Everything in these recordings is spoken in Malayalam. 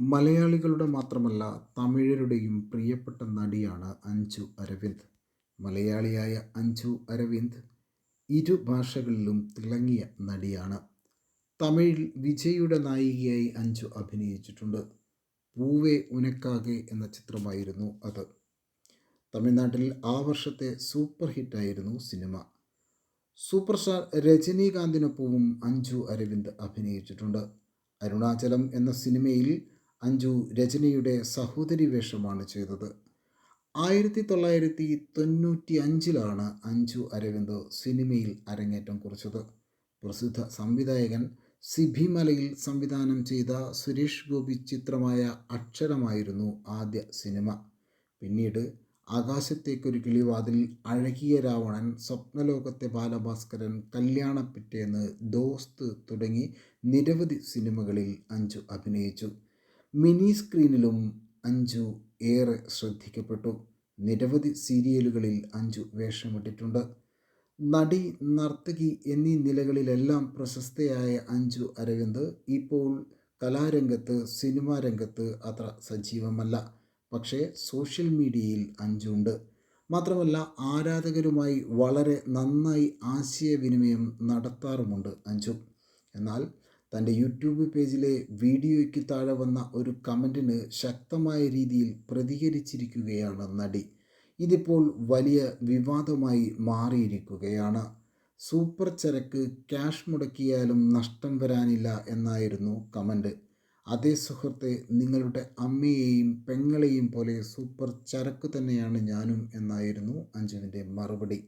മലയാളികളുടെ മാത്രമല്ല തമിഴരുടെയും പ്രിയപ്പെട്ട നടിയാണ് അഞ്ജു അരവിന്ദ്. മലയാളിയായ അഞ്ജു അരവിന്ദ് ഇരു ഭാഷകളിലും തിളങ്ങിയ നടിയാണ്. തമിഴിൽ വിജയുടെ നായികയായി അഞ്ജു അഭിനയിച്ചിട്ടുണ്ട്. പൂവേ ഉനക്കാകെ എന്ന ചിത്രമായിരുന്നു അത്. തമിഴ്നാട്ടിൽ ആ വർഷത്തെ സൂപ്പർ ഹിറ്റായിരുന്നു സിനിമ. സൂപ്പർ സ്റ്റാർ രജനീകാന്തിനൊപ്പവും അഞ്ജു അരവിന്ദ് അഭിനയിച്ചിട്ടുണ്ട്. അരുണാചലം എന്ന സിനിമയിൽ അഞ്ജു രജനിയുടെ സഹോദരി വേഷമാണ് ചെയ്തത്. ആയിരത്തി തൊള്ളായിരത്തി തൊണ്ണൂറ്റി അഞ്ചിലാണ് അഞ്ജു അരവിന്ദ് സിനിമയിൽ അരങ്ങേറ്റം കുറിച്ചത്. പ്രസിദ്ധ സംവിധായകൻ സിബിമലയിൽ സംവിധാനം ചെയ്ത സുരേഷ് ഗോപി ചിത്രമായ അക്ഷരമായിരുന്നു ആദ്യ സിനിമ. പിന്നീട് ആകാശത്തേക്കൊരു കിളിവാതിൽ അഴകിയ രാവണൻ സ്വപ്നലോകത്തെ ബാലഭാസ്കരൻ കല്യാണപ്പിറ്റേന്ന് ദോസ്ത് തുടങ്ങി നിരവധി സിനിമകളിൽ അഞ്ജു അഭിനയിച്ചു. മിനി സ്ക്രീനിലും അഞ്ജു ഏറെ ശ്രദ്ധിക്കപ്പെട്ടു. നിരവധി സീരിയലുകളിൽ അഞ്ജു വേഷമിട്ടിട്ടുണ്ട്. നടി നർത്തകി എന്നീ നിലകളിലെല്ലാം പ്രശസ്തയായ അഞ്ജു അരവിന്ദ് ഇപ്പോൾ കലാരംഗത്ത് സിനിമാ രംഗത്ത് അത്ര സജീവമല്ല. പക്ഷേ സോഷ്യൽ മീഡിയയിൽ അഞ്ജുണ്ട്. മാത്രമല്ല ആരാധകരുമായി വളരെ നന്നായി ആശയവിനിമയം നടത്താറുമുണ്ട് അഞ്ജു. എന്നാൽ തന്റെ യൂട്യൂബ് പേജിലെ വീഡിയോയ്ക്ക് താഴെ വന്ന ഒരു കമന്റിന് ശക്തമായ രീതിയിൽ പ്രതികരിച്ചിരിക്കുകയാണ് നടി. ഇതിപ്പോൾ വലിയ വിവാദമായി മാറിയിരിക്കുകയാണ്. സൂപ്പർ ചരക്ക് ക്യാഷ് മുടക്കിയാലും നഷ്ടം വരാനില്ല എന്നായിരുന്നു കമന്റ്. അതേ സുഹൃത്തെ നിങ്ങളുടെ അമ്മയെയും പെങ്ങളെയും പോലെ സൂപ്പർ ചരക്ക് തന്നെയാണ് ഞാനും എന്നായിരുന്നു അഞ്ജുവിന്റെ മറുപടി.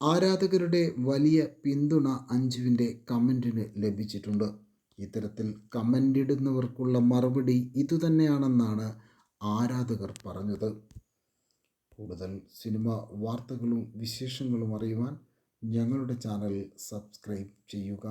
ആരാധകരുടെ വലിയ പിന്തുണ അഞ്ജുവിന്റെ കമന്റിന് ലഭിച്ചിട്ടുണ്ട്. ഇത്തരത്തിൽ കമന്റ് ഇടുന്നവർക്കുള്ള മറുപടി ഇതുതന്നെയാണെന്നാണ് ആരാധകർ പറഞ്ഞത്. കൂടുതൽ സിനിമ വാർത്തകളും വിശേഷങ്ങളും അറിയുവാൻ ഞങ്ങളുടെ ചാനൽ സബ്സ്ക്രൈബ് ചെയ്യുക.